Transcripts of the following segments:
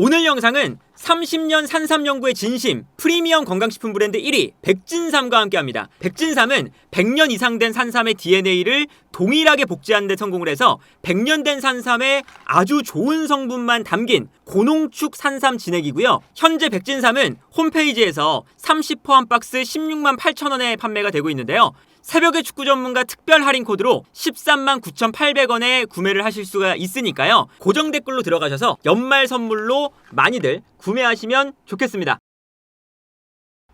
오늘 영상은 30년 산삼 연구의 진심 프리미엄 건강식품 브랜드 1위 백진삼과 함께합니다. 백진삼은 100년 이상 된 산삼의 DNA를 동일하게 복제하는 데 성공을 해서 100년 된 산삼의 아주 좋은 성분만 담긴 고농축 산삼 진액이고요. 현재 백진삼은 홈페이지에서 30포 한 박스 16만 8천 원에 판매가 되고 있는데요. 새벽의 축구 전문가 특별 할인 코드로 13만 9,800원에 구매를 하실 수가 있으니까요. 고정 댓글로 들어가셔서 연말 선물로 많이들 구매하시면 좋겠습니다.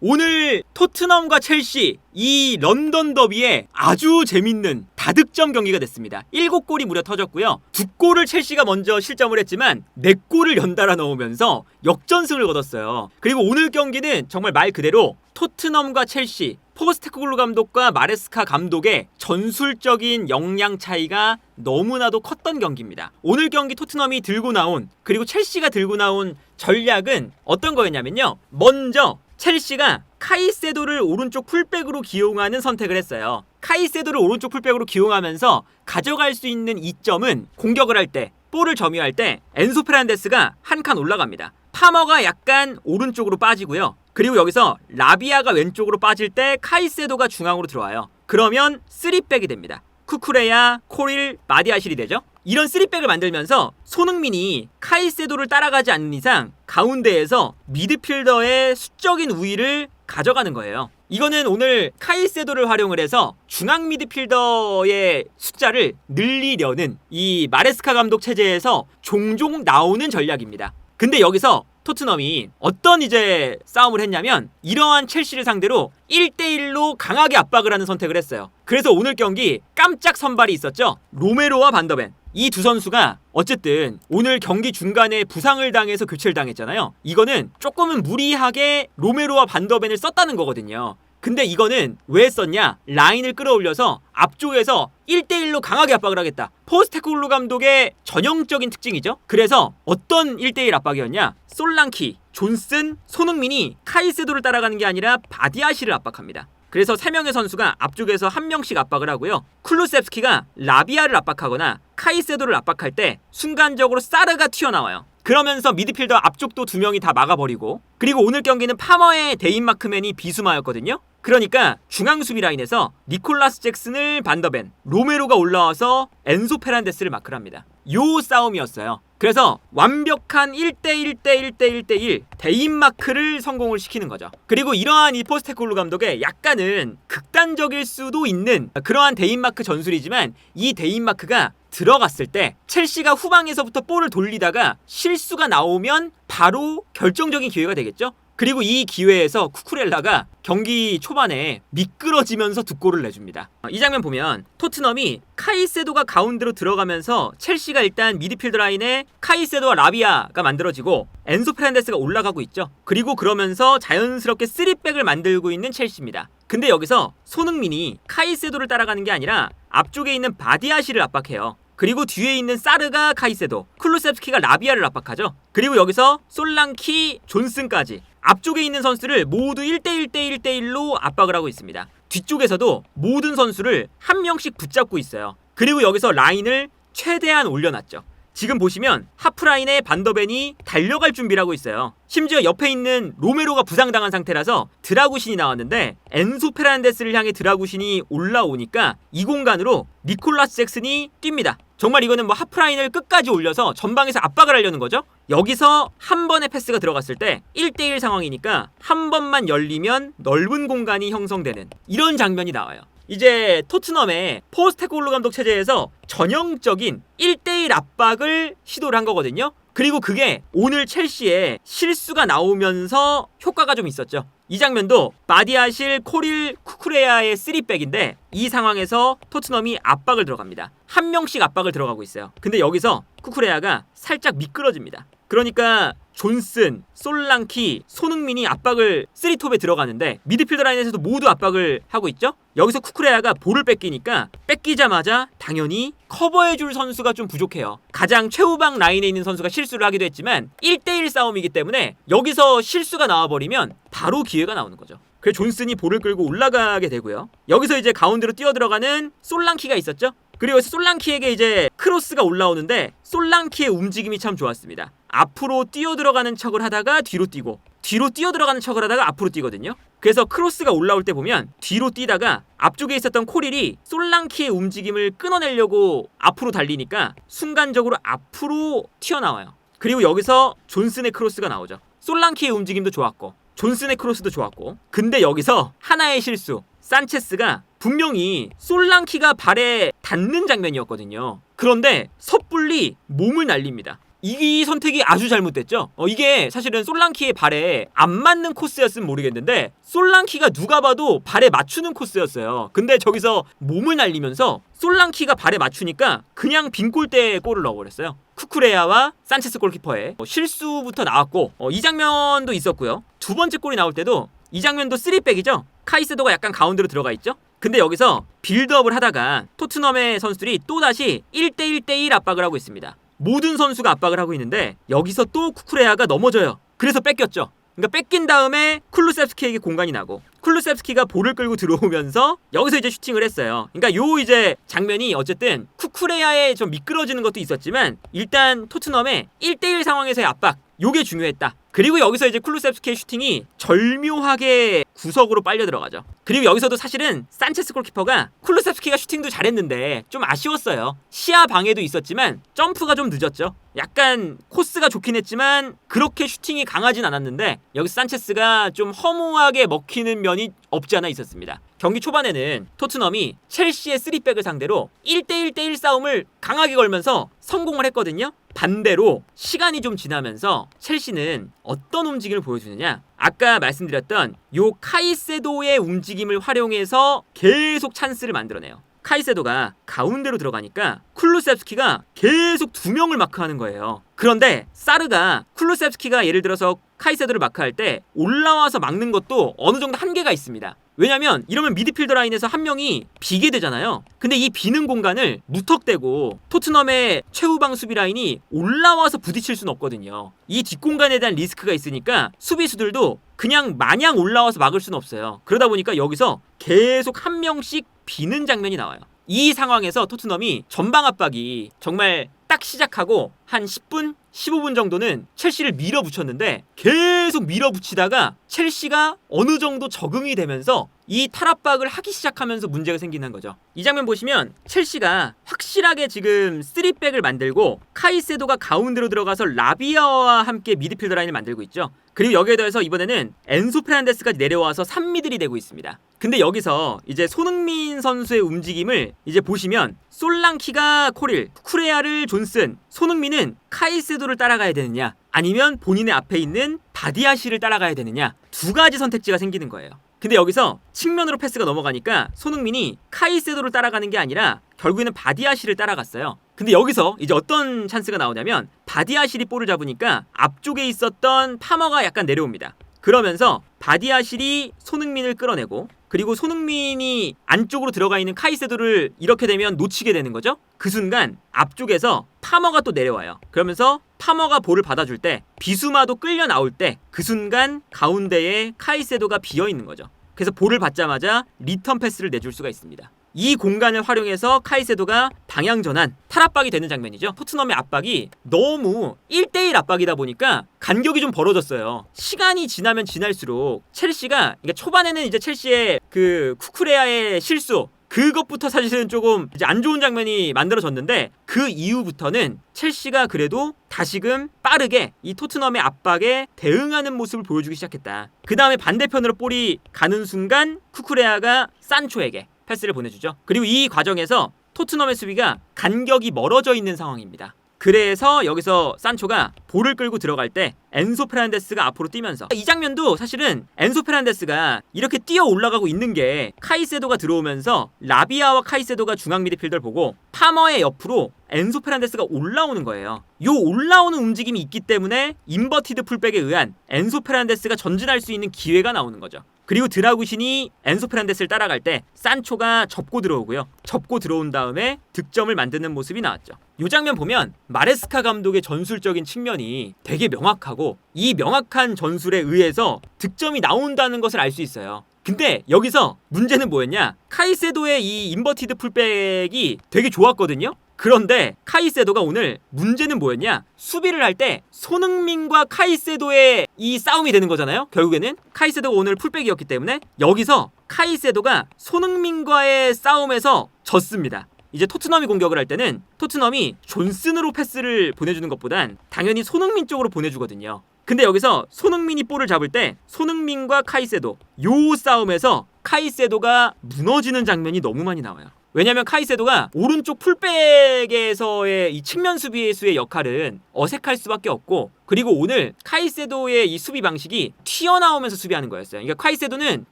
오늘 토트넘과 첼시 이 런던 더비에 아주 재밌는 다득점 경기가 됐습니다. 7골이 무려 터졌고요. 두 골을 첼시가 먼저 실점을 했지만 4골을 연달아 넣으면서 역전승을 거뒀어요. 그리고 오늘 경기는 정말 말 그대로 토트넘과 첼시 포스테코글루 감독과 마레스카 감독의 전술적인 역량 차이가 너무나도 컸던 경기입니다. 오늘 경기 토트넘이 들고 나온 그리고 첼시가 들고 나온 전략은 어떤 거였냐면요. 먼저 첼시가 카이세도를 오른쪽 풀백으로 기용하는 선택을 했어요. 카이세도를 오른쪽 풀백으로 기용하면서 가져갈 수 있는 이점은 공격을 할 때, 볼을 점유할 때 엔소 페란데스가 한 칸 올라갑니다. 파머가 약간 오른쪽으로 빠지고요. 그리고 여기서 라비아가 왼쪽으로 빠질 때 카이세도가 중앙으로 들어와요. 그러면 3백이 됩니다. 쿠쿠레야, 코릴, 마디아실이 되죠. 이런 3백을 만들면서 손흥민이 카이세도를 따라가지 않는 이상 가운데에서 미드필더의 수적인 우위를 가져가는 거예요. 이거는 오늘 카이세도를 활용을 해서 중앙 미드필더의 숫자를 늘리려는 이 마레스카 감독 체제에서 종종 나오는 전략입니다. 근데 여기서 토트넘이 어떤 이제 싸움을 했냐면 이러한 첼시를 상대로 1대1로 강하게 압박을 하는 선택을 했어요. 그래서 오늘 경기 깜짝 선발이 있었죠. 로메로와 반더벤. 이 두 선수가 어쨌든 오늘 경기 중간에 부상을 당해서 교체를 당했잖아요. 이거는 조금은 무리하게 로메로와 반더벤을 썼다는 거거든요. 근데 이거는 왜 썼냐? 라인을 끌어올려서 앞쪽에서 1대1로 강하게 압박을 하겠다. 포스테콜로 감독의 전형적인 특징이죠. 그래서 어떤 1대1 압박이었냐? 솔랑키, 존슨, 손흥민이 카이세도를 따라가는 게 아니라 바디아시를 압박합니다. 그래서 3명의 선수가 앞쪽에서 한 명씩 압박을 하고요. 클루셉스키가 라비아를 압박하거나 카이세도를 압박할 때 순간적으로 사르가 튀어나와요. 그러면서 미드필더 앞쪽도 두 명이 다 막아버리고 그리고 오늘 경기는 파머의 데인마크맨이 비수마였거든요. 그러니까 중앙 수비 라인에서 니콜라스 잭슨을 반더벤, 로메로가 올라와서 엔소 페란데스를 마크를 합니다. 요 싸움이었어요. 그래서 완벽한 1대1대1대1대1 대인마크를 성공을 시키는 거죠. 그리고 이러한 이 포스테콜루 감독의 약간은 극단적일 수도 있는 그러한 대인마크 전술이지만 이 대인마크가 들어갔을 때 첼시가 후방에서부터 볼을 돌리다가 실수가 나오면 바로 결정적인 기회가 되겠죠. 그리고 이 기회에서 쿠쿠렐라가 경기 초반에 미끄러지면서 두 골을 내줍니다. 이 장면 보면 토트넘이 카이세도가 가운데로 들어가면서 첼시가 일단 미드필드 라인에 카이세도와 라비아가 만들어지고 엔소 프란데스가 올라가고 있죠. 그리고 그러면서 자연스럽게 3백을 만들고 있는 첼시입니다. 근데 여기서 손흥민이 카이세도를 따라가는 게 아니라 앞쪽에 있는 바디아시를 압박해요. 그리고 뒤에 있는 사르가 카이세도, 클루셉스키가 라비아를 압박하죠. 그리고 여기서 솔랑키, 존슨까지 앞쪽에 있는 선수를 모두 1대1대1대1로 압박을 하고 있습니다. 뒤쪽에서도 모든 선수를 한 명씩 붙잡고 있어요. 그리고 여기서 라인을 최대한 올려놨죠. 지금 보시면 하프라인에 반더벤이 달려갈 준비를 하고 있어요. 심지어 옆에 있는 로메로가 부상당한 상태라서 드라구신이 나왔는데 엔소 페란데스를 향해 드라구신이 올라오니까 이 공간으로 니콜라스 잭슨이 뜁니다. 정말 이거는 뭐 하프라인을 끝까지 올려서 전방에서 압박을 하려는 거죠. 여기서 한 번의 패스가 들어갔을 때 1대1 상황이니까 한 번만 열리면 넓은 공간이 형성되는 이런 장면이 나와요. 이제 토트넘의 포스테콜로 감독 체제에서 전형적인 1대1 압박을 시도를 한 거거든요. 그리고 그게 오늘 첼시에 실수가 나오면서 효과가 좀 있었죠. 이 장면도 마디아실, 코릴, 쿠쿠레아의 3백인데 이 상황에서 토트넘이 압박을 들어갑니다. 한 명씩 압박을 들어가고 있어요. 근데 여기서 쿠쿠레아가 살짝 미끄러집니다. 그러니까 존슨, 솔랑키, 손흥민이 압박을 3톱에 들어가는데 미드필더 라인에서도 모두 압박을 하고 있죠. 여기서 쿠쿠레아가 볼을 뺏기니까 뺏기자마자 당연히 커버해줄 선수가 좀 부족해요. 가장 최후방 라인에 있는 선수가 실수를 하기도 했지만 1대1 싸움이기 때문에 여기서 실수가 나와버리면 바로 기회가 나오는 거죠. 그래서 존슨이 볼을 끌고 올라가게 되고요. 여기서 이제 가운데로 뛰어 들어가는 솔랑키가 있었죠. 그리고 솔랑키에게 이제 크로스가 올라오는데 솔랑키의 움직임이 참 좋았습니다. 앞으로 뛰어 들어가는 척을 하다가 뒤로 뛰고 뒤로 뛰어 들어가는 척을 하다가 앞으로 뛰거든요. 그래서 크로스가 올라올 때 보면 뒤로 뛰다가 앞쪽에 있었던 코릴이 솔랑키의 움직임을 끊어내려고 앞으로 달리니까 순간적으로 앞으로 튀어나와요. 그리고 여기서 존슨의 크로스가 나오죠. 솔랑키의 움직임도 좋았고 존슨의 크로스도 좋았고 근데 여기서 하나의 실수 산체스가 분명히 솔랑키가 발에 닿는 장면이었거든요. 그런데 섣불리 몸을 날립니다. 이 선택이 아주 잘못됐죠. 어, 이게 사실은 솔랑키의 발에 안 맞는 코스였으면 모르겠는데 솔랑키가 누가 봐도 발에 맞추는 코스였어요. 근데 저기서 몸을 날리면서 솔랑키가 발에 맞추니까 그냥 빈 골대에 골을 넣어버렸어요. 쿠쿠레야와 산체스 골키퍼의 어, 실수부터 나왔고 어, 이 장면도 있었고요. 두 번째 골이 나올 때도 이 장면도 3백이죠. 카이세도가 약간 가운데로 들어가 있죠. 근데 여기서 빌드업을 하다가 토트넘의 선수들이 또다시 1대1대1 압박을 하고 있습니다. 모든 선수가 압박을 하고 있는데 여기서 또 쿠쿠레아가 넘어져요. 그래서 뺏겼죠. 그러니까 뺏긴 다음에 쿨루셉스키에게 공간이 나고 쿨루셉스키가 볼을 끌고 들어오면서 여기서 이제 슈팅을 했어요. 그러니까 요 이제 장면이 어쨌든 쿠쿠레아에 좀 미끄러지는 것도 있었지만 일단 토트넘의 1대1 상황에서의 압박 요게 중요했다. 그리고 여기서 이제 쿨루셉스키의 슈팅이 절묘하게 구석으로 빨려 들어가죠. 그리고 여기서도 사실은 산체스 골키퍼가 쿨루셉스키가 슈팅도 잘했는데 좀 아쉬웠어요. 시야 방해도 있었지만 점프가 좀 늦었죠. 약간 코스가 좋긴 했지만 그렇게 슈팅이 강하진 않았는데 여기 산체스가 좀 허무하게 먹히는 면이 없지 않아 있었습니다. 경기 초반에는 토트넘이 첼시의 3백을 상대로 1대1대1 싸움을 강하게 걸면서 성공을 했거든요. 반대로 시간이 좀 지나면서 첼시는 어떤 움직임을 보여주느냐? 아까 말씀드렸던 요 카이세도의 움직임을 활용해서 계속 찬스를 만들어내요. 카이세도가 가운데로 들어가니까 쿨루셉스키가 계속 두 명을 마크하는 거예요. 그런데 사르가 쿨루셉스키가 예를 들어서 카이세도를 마크할 때 올라와서 막는 것도 어느 정도 한계가 있습니다. 왜냐면 이러면 미드필더 라인에서 한 명이 비게 되잖아요. 근데 이 비는 공간을 무턱대고 토트넘의 최후방 수비 라인이 올라와서 부딪힐 수는 없거든요. 이 뒷공간에 대한 리스크가 있으니까 수비수들도 그냥 마냥 올라와서 막을 수는 없어요. 그러다 보니까 여기서 계속 한 명씩 비는 장면이 나와요. 이 상황에서 토트넘이 전방 압박이 정말 딱 시작하고 한 10분, 15분 정도는 첼시를 밀어붙였는데 계속 밀어붙이다가 첼시가 어느 정도 적응이 되면서 이 탈압박을 하기 시작하면서 문제가 생기는 거죠. 이 장면 보시면 첼시가 확실하게 지금 3백을 만들고 카이세도가 가운데로 들어가서 라비아와 함께 미드필더 라인을 만들고 있죠. 그리고 여기에 더해서 이번에는 엔소 페란데스까지 내려와서 3미들이 되고 있습니다. 근데 여기서 이제 손흥민 선수의 움직임을 이제 보시면 솔랑키가 코릴, 쿠레아를 존슨, 손흥민은 카이세도를 따라가야 되느냐 아니면 본인의 앞에 있는 바디아시를 따라가야 되느냐 두 가지 선택지가 생기는 거예요. 근데 여기서 측면으로 패스가 넘어가니까 손흥민이 카이세도를 따라가는 게 아니라 결국에는 바디아시를 따라갔어요. 근데 여기서 이제 어떤 찬스가 나오냐면 바디아실이 볼을 잡으니까 앞쪽에 있었던 파머가 약간 내려옵니다. 그러면서 바디아실이 손흥민을 끌어내고 그리고 손흥민이 안쪽으로 들어가 있는 카이세도를 이렇게 되면 놓치게 되는 거죠. 그 순간 앞쪽에서 파머가 또 내려와요. 그러면서 파머가 볼을 받아줄 때 비수마도 끌려 나올 때 그 순간 가운데에 카이세도가 비어 있는 거죠. 그래서 볼을 받자마자 리턴 패스를 내줄 수가 있습니다. 이 공간을 활용해서 카이세도가 방향 전환, 탈압박이 되는 장면이죠. 토트넘의 압박이 너무 1대1 압박이다 보니까 간격이 좀 벌어졌어요. 시간이 지나면 지날수록 첼시가 그러니까 초반에는 이제 첼시의 그 쿠쿠레아의 실수 그것부터 사실은 조금 이제 안 좋은 장면이 만들어졌는데 그 이후부터는 첼시가 그래도 다시금 빠르게 이 토트넘의 압박에 대응하는 모습을 보여주기 시작했다. 그 다음에 반대편으로 볼이 가는 순간 쿠쿠레아가 산초에게 패스를 보내주죠. 그리고 이 과정에서 토트넘의 수비가 간격이 멀어져 있는 상황입니다. 그래서 여기서 산초가 볼을 끌고 들어갈 때 엔소 페란데스가 앞으로 뛰면서 이 장면도 사실은 엔소 페란데스가 이렇게 뛰어 올라가고 있는 게 카이세도가 들어오면서 라비아와 카이세도가 중앙 미드필더를 보고 파머의 옆으로 엔소 페란데스가 올라오는 거예요. 요 올라오는 움직임이 있기 때문에 인버티드 풀백에 의한 엔소 페란데스가 전진할 수 있는 기회가 나오는 거죠. 그리고 드라구신이 엔소 페란데스를 따라갈 때 산초가 접고 들어오고요. 접고 들어온 다음에 득점을 만드는 모습이 나왔죠. 이 장면 보면 마레스카 감독의 전술적인 측면이 되게 명확하고 이 명확한 전술에 의해서 득점이 나온다는 것을 알 수 있어요. 근데 여기서 문제는 뭐였냐? 카이세도의 이 인버티드 풀백이 되게 좋았거든요. 그런데 카이세도가 오늘 문제는 뭐였냐? 수비를 할 때 손흥민과 카이세도의 이 싸움이 되는 거잖아요. 결국에는 카이세도가 오늘 풀백이었기 때문에 여기서 카이세도가 손흥민과의 싸움에서 졌습니다. 이제 토트넘이 공격을 할 때는 토트넘이 존슨으로 패스를 보내주는 것보단 당연히 손흥민 쪽으로 보내주거든요. 근데 여기서 손흥민이 볼을 잡을 때 손흥민과 카이세도 요 싸움에서 카이세도가 무너지는 장면이 너무 많이 나와요. 왜냐면 카이세도가 오른쪽 풀백에서의 이 측면 수비수의 역할은 어색할 수밖에 없고 그리고 오늘 카이세도의 이 수비 방식이 튀어나오면서 수비하는 거였어요. 그러니까 카이세도는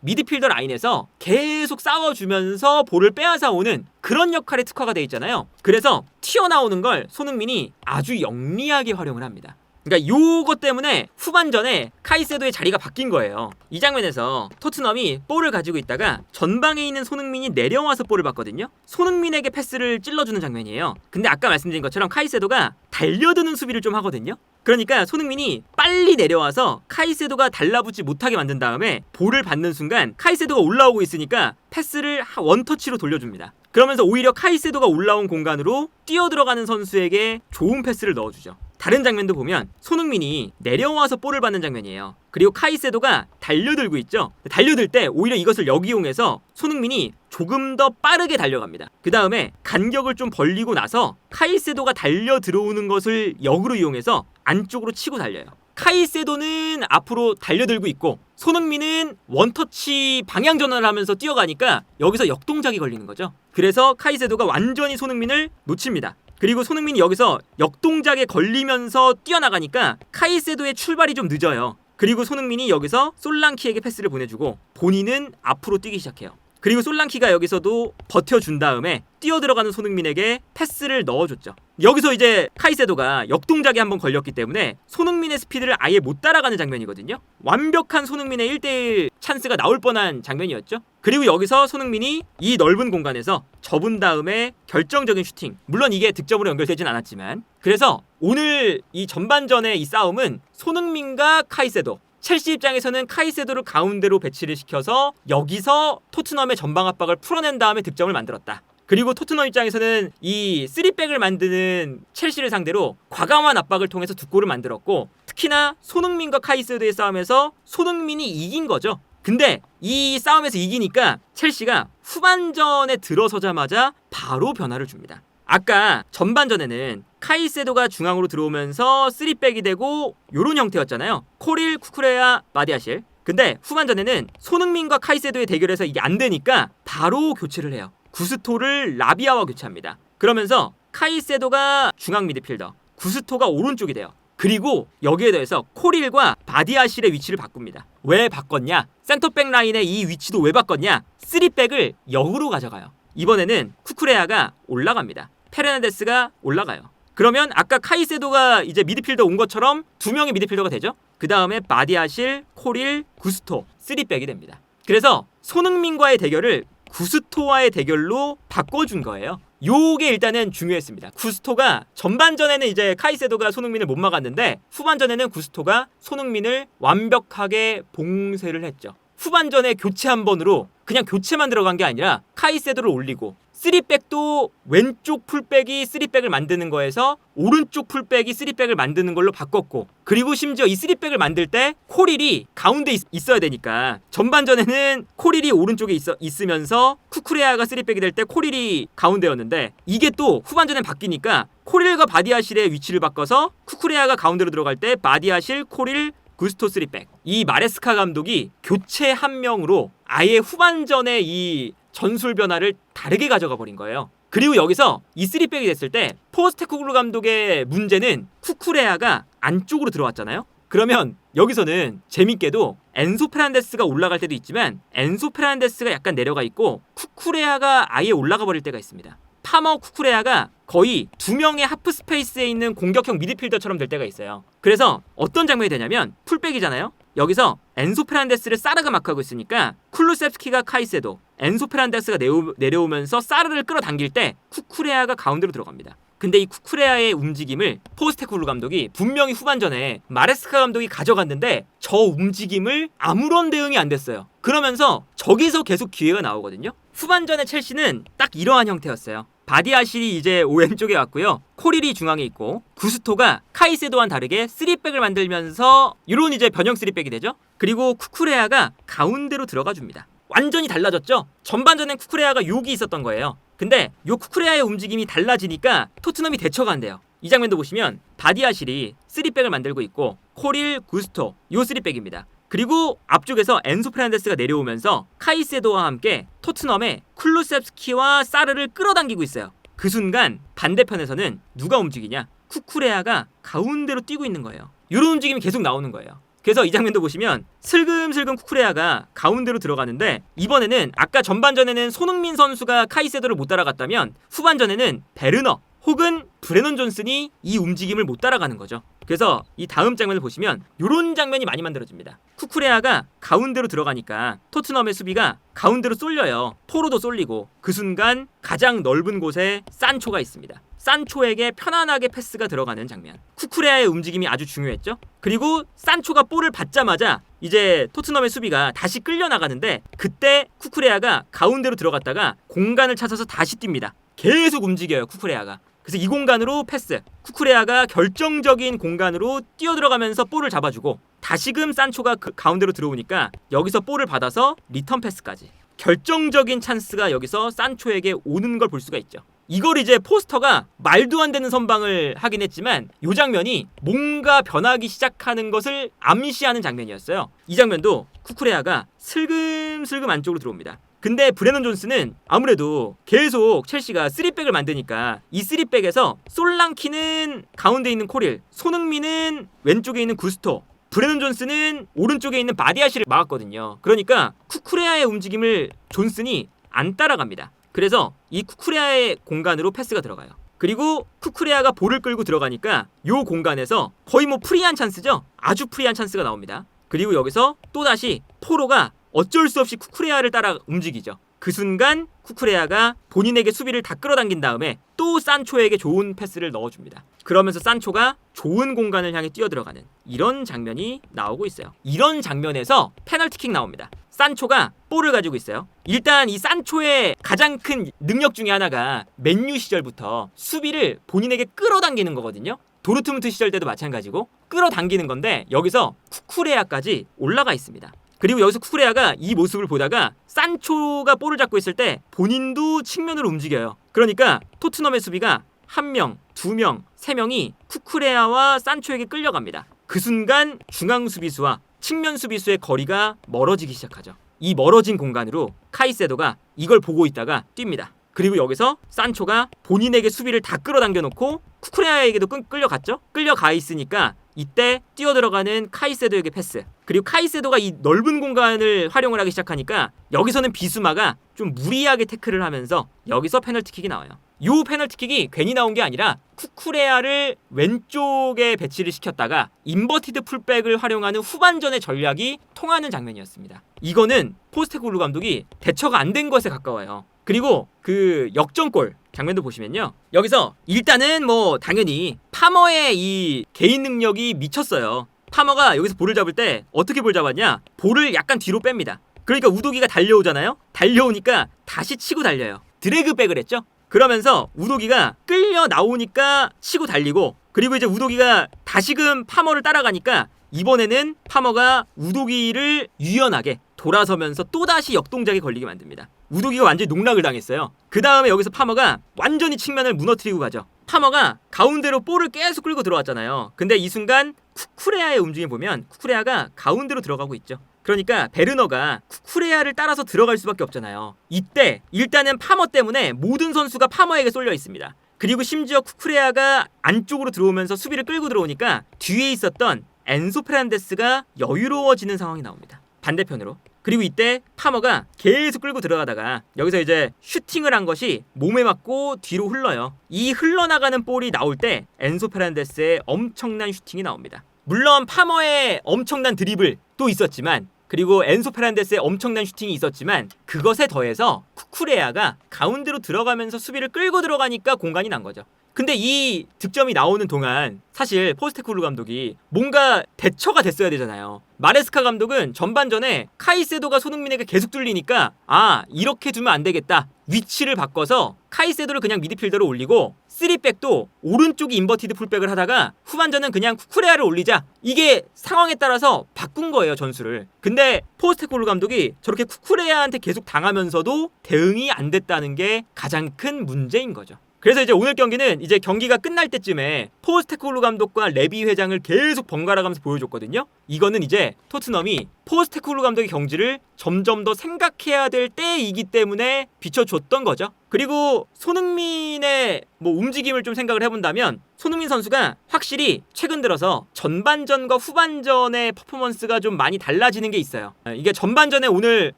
미드필더 라인에서 계속 싸워주면서 볼을 빼앗아 오는 그런 역할에 특화가 돼 있잖아요. 그래서 튀어나오는 걸 손흥민이 아주 영리하게 활용을 합니다. 그러니까 요것 때문에 후반전에 카이세도의 자리가 바뀐 거예요. 이 장면에서 토트넘이 볼을 가지고 있다가 전방에 있는 손흥민이 내려와서 볼을 받거든요. 손흥민에게 패스를 찔러주는 장면이에요. 근데 아까 말씀드린 것처럼 카이세도가 달려드는 수비를 좀 하거든요. 그러니까 손흥민이 빨리 내려와서 카이세도가 달라붙지 못하게 만든 다음에 볼을 받는 순간 카이세도가 올라오고 있으니까 패스를 하- 원터치로 돌려줍니다. 그러면서 오히려 카이세도가 올라온 공간으로 뛰어들어가는 선수에게 좋은 패스를 넣어주죠. 다른 장면도 보면 손흥민이 내려와서 볼을 받는 장면이에요. 그리고 카이세도가 달려들고 있죠. 달려들 때 오히려 이것을 역이용해서 손흥민이 조금 더 빠르게 달려갑니다. 그 다음에 간격을 좀 벌리고 나서 카이세도가 달려 들어오는 것을 역으로 이용해서 안쪽으로 치고 달려요. 카이세도는 앞으로 달려들고 있고 손흥민은 원터치 방향 전환을 하면서 뛰어가니까 여기서 역동작이 걸리는 거죠. 그래서 카이세도가 완전히 손흥민을 놓칩니다. 그리고 손흥민이 여기서 역동작에 걸리면서 뛰어나가니까 카이세도의 출발이 좀 늦어요. 그리고 손흥민이 여기서 솔랑키에게 패스를 보내주고 본인은 앞으로 뛰기 시작해요. 그리고 솔랑키가 여기서도 버텨준 다음에 뛰어 들어가는 손흥민에게 패스를 넣어줬죠. 여기서 이제 카이세도가 역동작에 한번 걸렸기 때문에 손흥민의 스피드를 아예 못 따라가는 장면이거든요. 완벽한 손흥민의 1대1 찬스가 나올 뻔한 장면이었죠. 그리고 여기서 손흥민이 이 넓은 공간에서 접은 다음에 결정적인 슈팅. 물론 이게 득점으로 연결되진 않았지만 그래서 오늘 이 전반전의 이 싸움은 손흥민과 카이세도 첼시 입장에서는 카이세도를 가운데로 배치를 시켜서 여기서 토트넘의 전방 압박을 풀어낸 다음에 득점을 만들었다. 그리고 토트넘 입장에서는 이 3백을 만드는 첼시를 상대로 과감한 압박을 통해서 두 골을 만들었고 특히나 손흥민과 카이세도의 싸움에서 손흥민이 이긴 거죠. 근데 이 싸움에서 이기니까 첼시가 후반전에 들어서자마자 바로 변화를 줍니다. 아까 전반전에는 카이세도가 중앙으로 들어오면서 3백이 되고 요런 형태였잖아요. 코릴, 쿠쿠레야, 마디아실. 근데 후반전에는 손흥민과 카이세도의 대결에서 이게 안 되니까 바로 교체를 해요. 구스토를 라비아와 교체합니다. 그러면서 카이세도가 중앙 미드필더, 구스토가 오른쪽이 돼요. 그리고 여기에 대해서 코릴과 바디아실의 위치를 바꿉니다. 왜 바꿨냐? 센터백 라인의 이 위치도 왜 바꿨냐? 3백을 역으로 가져가요. 이번에는 쿠쿠레아가 올라갑니다. 페르나데스가 올라가요. 그러면 아까 카이세도가 이제 미드필더 온 것처럼 두 명의 미드필더가 되죠. 그 다음에 바디아실, 코릴, 구스토 3백이 됩니다. 그래서 손흥민과의 대결을 구스토와의 대결로 바꿔준 거예요. 요게 일단은 중요했습니다. 구스토가 전반전에는 이제 카이세도가 손흥민을 못 막았는데 후반전에는 구스토가 손흥민을 완벽하게 봉쇄를 했죠. 후반전에 교체 한 번으로 그냥 교체만 들어간 게 아니라 카이세도를 올리고 3백도 왼쪽 풀백이 3백을 만드는 거에서 오른쪽 풀백이 3백을 만드는 걸로 바꿨고 그리고 심지어 이 3백을 만들 때 코릴이 가운데 있, 어야 되니까 전반전에는 코릴이 오른쪽에 있어, 있으면서 쿠쿠레아가 3백이 될 때 코릴이 가운데였는데 이게 또 후반전에 바뀌니까 코릴과 바디아실의 위치를 바꿔서 쿠쿠레아가 가운데로 들어갈 때 바디아실, 코릴, 구스토 3백. 이 마레스카 감독이 교체 한 명으로 아예 후반전에 이 전술 변화를 다르게 가져가 버린 거예요. 그리고 여기서 이 3백이 됐을 때 포스테코글루 감독의 문제는 쿠쿠레아가 안쪽으로 들어왔잖아요. 그러면 여기서는 재밌게도 엔소 페란데스가 올라갈 때도 있지만 엔소 페란데스가 약간 내려가 있고 쿠쿠레아가 아예 올라가 버릴 때가 있습니다. 파머 쿠쿠레아가 거의 두 명의 하프 스페이스에 있는 공격형 미드필더처럼 될 때가 있어요. 그래서 어떤 장면이 되냐면 풀백이잖아요. 여기서 엔소 페란데스를 사르가 마크하고 있으니까 쿨루셉스키가 카이세도, 엔소 페란데스가 내려오면서 사르를 끌어당길 때 쿠쿠레아가 가운데로 들어갑니다. 근데 이 쿠쿠레아의 움직임을 포스테쿨루 감독이 분명히 후반전에 마레스카 감독이 가져갔는데 저 움직임을 아무런 대응이 안 됐어요. 그러면서 저기서 계속 기회가 나오거든요. 후반전의 첼시는 딱 이러한 형태였어요. 바디아실이 이제 오른쪽에 왔고요. 코릴이 중앙에 있고 구스토가 카이세도와는 다르게 3백을 만들면서 이런 이제 변형 3백이 되죠. 그리고 쿠쿠레아가 가운데로 들어가 줍니다. 완전히 달라졌죠. 전반전엔 쿠쿠레아가 욕이 있었던 거예요. 근데 요 쿠쿠레아의 움직임이 달라지니까 토트넘이 대처가 안 돼요. 이 장면도 보시면 바디아실이 3백을 만들고 있고 코릴, 구스토 요 3백입니다. 그리고 앞쪽에서 엔소 프란데스가 내려오면서 카이세도와 함께 토트넘의 쿨루셉스키와 사르를 끌어당기고 있어요. 그 순간 반대편에서는 누가 움직이냐? 쿠쿠레아가 가운데로 뛰고 있는 거예요. 이런 움직임이 계속 나오는 거예요. 그래서 이 장면도 보시면 슬금슬금 쿠쿠레아가 가운데로 들어가는데 이번에는 아까 전반전에는 손흥민 선수가 카이세도를 못 따라갔다면 후반전에는 베르너 혹은 브레넌 존슨이 이 움직임을 못 따라가는 거죠. 그래서 이 다음 장면을 보시면 이런 장면이 많이 만들어집니다. 쿠쿠레아가 가운데로 들어가니까 토트넘의 수비가 가운데로 쏠려요. 포로도 쏠리고 그 순간 가장 넓은 곳에 산초가 있습니다. 산초에게 편안하게 패스가 들어가는 장면. 쿠쿠레아의 움직임이 아주 중요했죠. 그리고 산초가 볼을 받자마자 이제 토트넘의 수비가 다시 끌려 나가는데 그때 쿠쿠레아가 가운데로 들어갔다가 공간을 찾아서 다시 뜁니다. 계속 움직여요 쿠쿠레아가. 그래서 이 공간으로 패스. 쿠쿠레아가 결정적인 공간으로 뛰어들어가면서 볼을 잡아주고 다시금 산초가 그 가운데로 들어오니까 여기서 볼을 받아서 리턴 패스까지. 결정적인 찬스가 여기서 산초에게 오는 걸 볼 수가 있죠. 이걸 이제 포스터가 말도 안 되는 선방을 하긴 했지만 이 장면이 뭔가 변하기 시작하는 것을 암시하는 장면이었어요. 이 장면도 쿠쿠레아가 슬금슬금 안쪽으로 들어옵니다. 근데 브레넌 존스는 아무래도 계속 첼시가 3백을 만드니까 이 3백에서 솔랑키는 가운데 있는 코릴, 손흥민은 왼쪽에 있는 구스토, 브레넌 존스는 오른쪽에 있는 바디아시를 막았거든요. 그러니까 쿠쿠레아의 움직임을 존슨이 안 따라갑니다. 그래서 이 쿠쿠레아의 공간으로 패스가 들어가요. 그리고 쿠쿠레아가 볼을 끌고 들어가니까 요 공간에서 거의 뭐 프리한 찬스죠. 아주 프리한 찬스가 나옵니다. 그리고 여기서 또다시 포로가 어쩔 수 없이 쿠쿠레아를 따라 움직이죠. 그 순간 쿠쿠레아가 본인에게 수비를 다 끌어당긴 다음에 또 산초에게 좋은 패스를 넣어줍니다. 그러면서 산초가 좋은 공간을 향해 뛰어들어가는 이런 장면이 나오고 있어요. 이런 장면에서 페널티킥 나옵니다. 산초가 볼을 가지고 있어요. 일단 이 산초의 가장 큰 능력 중에 하나가 맨유 시절부터 수비를 본인에게 끌어당기는 거거든요. 도르트문트 시절 때도 마찬가지고 끌어당기는 건데 여기서 쿠쿠레아까지 올라가 있습니다. 그리고 여기서 쿠쿠레아가 이 모습을 보다가 산초가 볼을 잡고 있을 때 본인도 측면으로 움직여요. 그러니까 토트넘의 수비가 한 명, 두 명, 세 명이 쿠쿠레아와 산초에게 끌려갑니다. 그 순간 중앙 수비수와 측면 수비수의 거리가 멀어지기 시작하죠. 이 멀어진 공간으로 카이세도가 이걸 보고 있다가 뜁니다. 그리고 여기서 산초가 본인에게 수비를 다 끌어당겨 놓고 쿠쿠레아에게도 끌- 끌려갔죠. 끌려가 있으니까 이때 뛰어들어가는 카이세도에게 패스. 그리고 카이세도가 이 넓은 공간을 활용을 하기 시작하니까 여기서는 비수마가 좀 무리하게 태클을 하면서 여기서 페널티킥이 나와요. 요 페널티킥이 괜히 나온 게 아니라 쿠쿠레아를 왼쪽에 배치를 시켰다가 인버티드 풀백을 활용하는 후반전의 전략이 통하는 장면이었습니다. 이거는 포스테코글루 감독이 대처가 안 된 것에 가까워요. 그리고 그 역전골 장면도 보시면요. 여기서 일단은 뭐 당연히 파머의 이 개인 능력이 미쳤어요. 파머가 여기서 볼을 잡을 때 어떻게 볼 잡았냐? 볼을 약간 뒤로 뺍니다. 그러니까 우도기가 달려오잖아요. 달려오니까 다시 치고 달려요. 드래그백을 했죠. 그러면서 우도기가 끌려 나오니까 치고 달리고 그리고 이제 우도기가 다시금 파머를 따라가니까 이번에는 파머가 우도기를 유연하게 돌아서면서 또다시 역동작에 걸리게 만듭니다. 우도기가 완전히 농락을 당했어요. 그 다음에 여기서 파머가 완전히 측면을 무너뜨리고 가죠. 파머가 가운데로 볼을 계속 끌고 들어왔잖아요. 근데 이 순간 쿠쿠레아의 움직임 보면 쿠쿠레아가 가운데로 들어가고 있죠. 그러니까 베르너가 쿠쿠레아를 따라서 들어갈 수밖에 없잖아요. 이때 일단은 파머 때문에 모든 선수가 파머에게 쏠려 있습니다. 그리고 심지어 쿠쿠레아가 안쪽으로 들어오면서 수비를 끌고 들어오니까 뒤에 있었던 엔소 프란데스가 여유로워지는 상황이 나옵니다. 반대편으로. 그리고 이때 파머가 계속 끌고 들어가다가 여기서 이제 슈팅을 한 것이 몸에 맞고 뒤로 흘러요. 이 흘러나가는 볼이 나올 때 엔소 페란데스의 엄청난 슈팅이 나옵니다. 물론 파머의 엄청난 드리블 또 있었지만 그리고 엔소 페란데스의 엄청난 슈팅이 있었지만 그것에 더해서 쿠쿠레아가 가운데로 들어가면서 수비를 끌고 들어가니까 공간이 난 거죠. 근데 이 득점이 나오는 동안 사실 포스테쿠르 감독이 뭔가 대처가 됐어야 되잖아요. 마레스카 감독은 전반전에 카이세도가 손흥민에게 계속 뚫리니까 아 이렇게 두면 안 되겠다. 위치를 바꿔서 카이세도를 그냥 미드필더로 올리고 3백도 오른쪽이 인버티드 풀백을 하다가 후반전은 그냥 쿠쿠레아를 올리자. 이게 상황에 따라서 바꾼 거예요, 전술을. 근데 포스테코르 감독이 저렇게 쿠쿠레아한테 계속 당하면서도 대응이 안 됐다는 게 가장 큰 문제인 거죠. 그래서 이제 오늘 경기는 이제 경기가 끝날 때쯤에 포스테코르 감독과 레비 회장을 계속 번갈아 가면서 보여줬거든요. 이거는 이제 토트넘이 포스테코르 감독의 경지를 점점 더 생각해야 될 때이기 때문에 비춰줬던 거죠. 그리고 손흥민의 뭐 움직임을 좀 생각을 해본다면 손흥민 선수가 확실히 최근 들어서 전반전과 후반전의 퍼포먼스가 좀 많이 달라지는 게 있어요. 이게 전반전에 오늘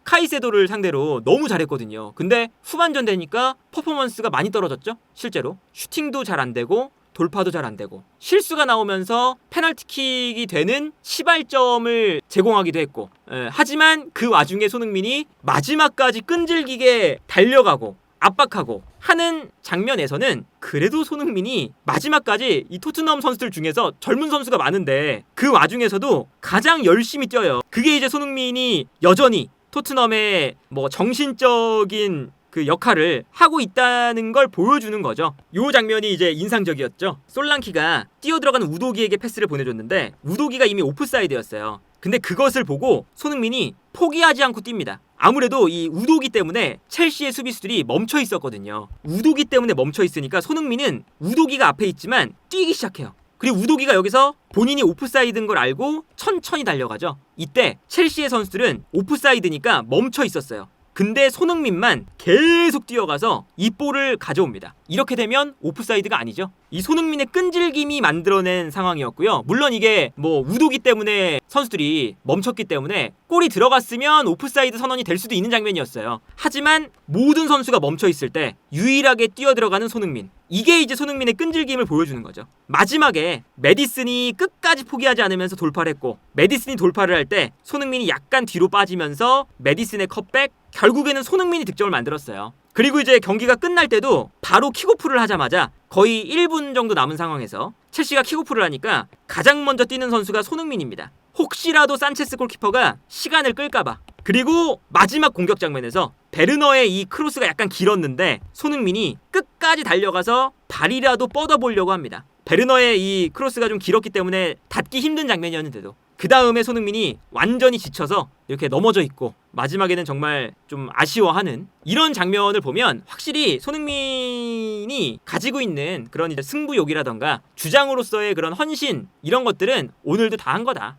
카이세도를 상대로 너무 잘했거든요. 근데 후반전 되니까 퍼포먼스가 많이 떨어졌죠. 실제로 슈팅도 잘 안 되고 돌파도 잘 안 되고 실수가 나오면서 페널티킥이 되는 시발점을 제공하기도 했고 에, 하지만 그 와중에 손흥민이 마지막까지 끈질기게 달려가고 압박하고 하는 장면에서는 그래도 손흥민이 마지막까지 이 토트넘 선수들 중에서 젊은 선수가 많은데 그 와중에서도 가장 열심히 뛰어요. 그게 이제 손흥민이 여전히 토트넘의 뭐 정신적인 그 역할을 하고 있다는 걸 보여주는 거죠. 요 장면이 이제 인상적이었죠. 솔랑키가 뛰어 들어가는 우도기에게 패스를 보내줬는데 우도기가 이미 오프사이드였어요. 근데 그것을 보고 손흥민이 포기하지 않고 뜁니다. 아무래도 이 우도기 때문에 첼시의 수비수들이 멈춰 있었거든요. 우도기 때문에 멈춰 있으니까 손흥민은 우도기가 앞에 있지만 뛰기 시작해요. 그리고 우도기가 여기서 본인이 오프사이드인 걸 알고 천천히 달려가죠. 이때 첼시의 선수들은 오프사이드니까 멈춰 있었어요. 근데 손흥민만 계속 뛰어가서 이 볼을 가져옵니다. 이렇게 되면 오프사이드가 아니죠. 이 손흥민의 끈질김이 만들어낸 상황이었고요. 물론 이게 뭐 우도기 때문에 선수들이 멈췄기 때문에 골이 들어갔으면 오프사이드 선언이 될 수도 있는 장면이었어요. 하지만 모든 선수가 멈춰 있을 때 유일하게 뛰어 들어가는 손흥민. 이게 이제 손흥민의 끈질김을 보여주는 거죠. 마지막에 메디슨이 끝까지 포기하지 않으면서 돌파를 했고 메디슨이 돌파를 할 때 손흥민이 약간 뒤로 빠지면서 메디슨의 컷백 결국에는 손흥민이 득점을 만들었어요. 그리고 이제 경기가 끝날 때도 바로 킥오프를 하자마자 거의 1분 정도 남은 상황에서 첼시가 킥오프를 하니까 가장 먼저 뛰는 선수가 손흥민입니다. 혹시라도 산체스 골키퍼가 시간을 끌까봐. 그리고 마지막 공격 장면에서 베르너의 이 크로스가 약간 길었는데 손흥민이 끝까지 달려가서 발이라도 뻗어보려고 합니다. 베르너의 이 크로스가 좀 길었기 때문에 닿기 힘든 장면이었는데도 그 다음에 손흥민이 완전히 지쳐서 이렇게 넘어져 있고 마지막에는 정말 좀 아쉬워하는 이런 장면을 보면 확실히 손흥민이 가지고 있는 그런 이제 승부욕이라던가 주장으로서의 그런 헌신 이런 것들은 오늘도 다 한 거다.